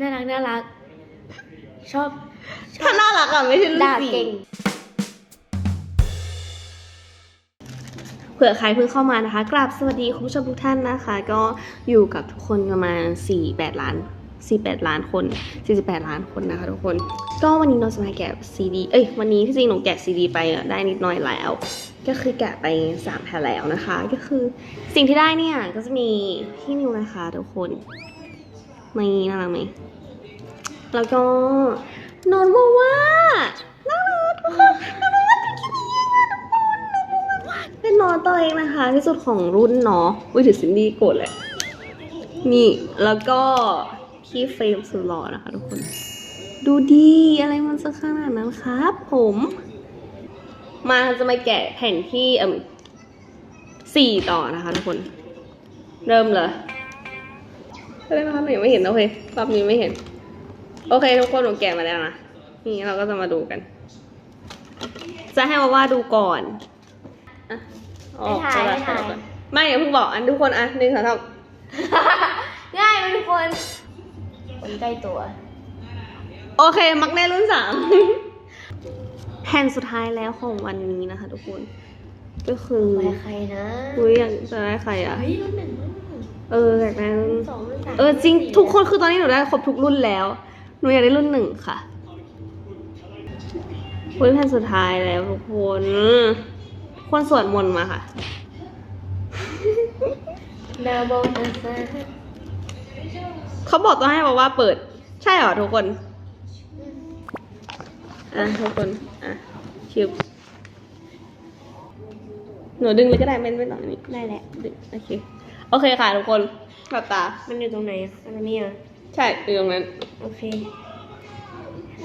น่ารักน่ารัก ชอบถ้าน่ารักอะไม่ใช่รุ่นด่าสี่เก่ง เผื่อใครเพิ่งเข้ามานะคะ กราบสวัสดีคุณผู้ชมทุกท่านนะคะ ก็อยู่กับทุกคนประมาณ4 8ล้าน 48 ล้านคน 48 ล้านคนนะคะทุกคน ก็วันนี้เราจะมาแกะซีดี เอ้ย วันนี้ที่จริงหนูแกะซีดีไปอะได้นิดหน่อยแล้ว ก็คือแกะไป3แผ่นแล้วนะคะ ก็คือสิ่งที่ได้เนี่ยก็จะมีพี่นิวนะคะทุกคน ไม่น่ารักไหมแล้วก็นอนว่าว่าน่ารักทุกนนอนว่าว่าตัวคิดเองอะทุกคนนอนว่าว่าเป็นนอนตัวเองนะคะ ที่สุดของรุ่นเนาะอุ้ยถือซินดี้โกรธเลยนี่แล้วก็พี่เฟรมสุดหล่อนะคะทุกคน ดูดีอะไรมันจะขนาดนั้นครับผม มาจะมาแกะแผ่นที่เอ่มสี่ต่อนะคะทุกคน เริ่มเลย ได้ไหมคะหนูยังไม่เห็นโอเครอบนี้ไม่เห็น โอเคทุกคนหนูแกะมาแล้วนะนี่เราก็จะมาดูกัน จะให้มาว่าดูก่อนอะออกให้ถ่ายเอละให้ถ่ายก่อนไม่อย่าเพิ่งบอกอันทุกคนอะหนึ่งสองสามง่ายไหมทุกคนคนใกล้ตัว โอเค มักแน่รุ่นสามแผ่นสุดท้ายแล้วของวันนี้นะคะ ทุกคน ก็คือไปใครนะ อุ้ยอยากจะได้ใครอะ เฮ้ยรุ่นหนึ่งรุ่นหนึ่ง เอออยากได้รุ่นสองรุ่นสามเออจริงสี่ทุกคนคือตอนนี้หนูได้ครบทุกรุ่นแล้ว หนูอยากได้รุ่นหนึ่งค่ะอุ้ยแผ่นสุดท้ายแล้วทุกคนคนสวดมนต์มาค่ะนาโบนัสนะเขาบอกต้องให้บอกว่าเปิด ใช่เหรอทุกคน อะทุกคน อะชิบหนูดึงเลยก็ได้ไม่ไม่ต้องอันนี้ได้แหละดึงโอเคโอเคค่ะทุกคนหลับตา มันอยู่ตรงไหนอะอันนี้อะใช่อยู่ตรงนั้น โอเค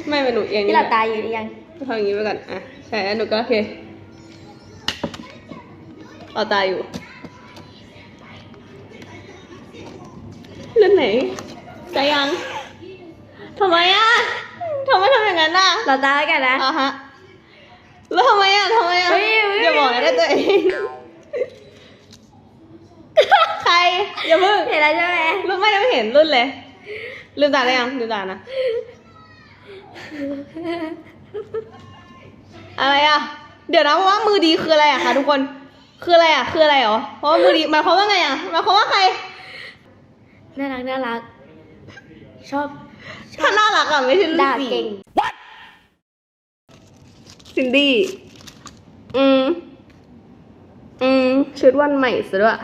ไม่เป็นหนูเอียงที่หลับตาอยู่หรือยังทำอย่างนี้ไปก่อนอะใช่แล้วหนูก็โอเคหลับตาอยู่เรื่องไหนใจยังทำไมอะทำไมทำอย่างนั้นอะหลับตาไว้กันนะอะฮะแล้วทำไมอะทำไมอะเฮ้ยเฮ้ยอย่าบอกนะได้ตัวเอง ใคร อย่าเพิ่งเห็นแล้วใช่ไหมรุ่นไม่ยังไม่เห็นรุ่นเลย ลืมตาได้ยังลืมตานะ อะไรอะ เดี๋ยวนะเพราะว่ามือดีคืออะไรอะคะทุกคน คืออะไรอะ คืออะไรหรอ เพราะว่ามือดีหมายความว่าไงอะหมายความว่าใคร น่ารักน่ารัก ชอบถ้าน่ารักอะไม่ใช่รุ่นด่าสี่เก่ง ซินดี้ อืม อืม ชุดวันใหม่ซะด้วย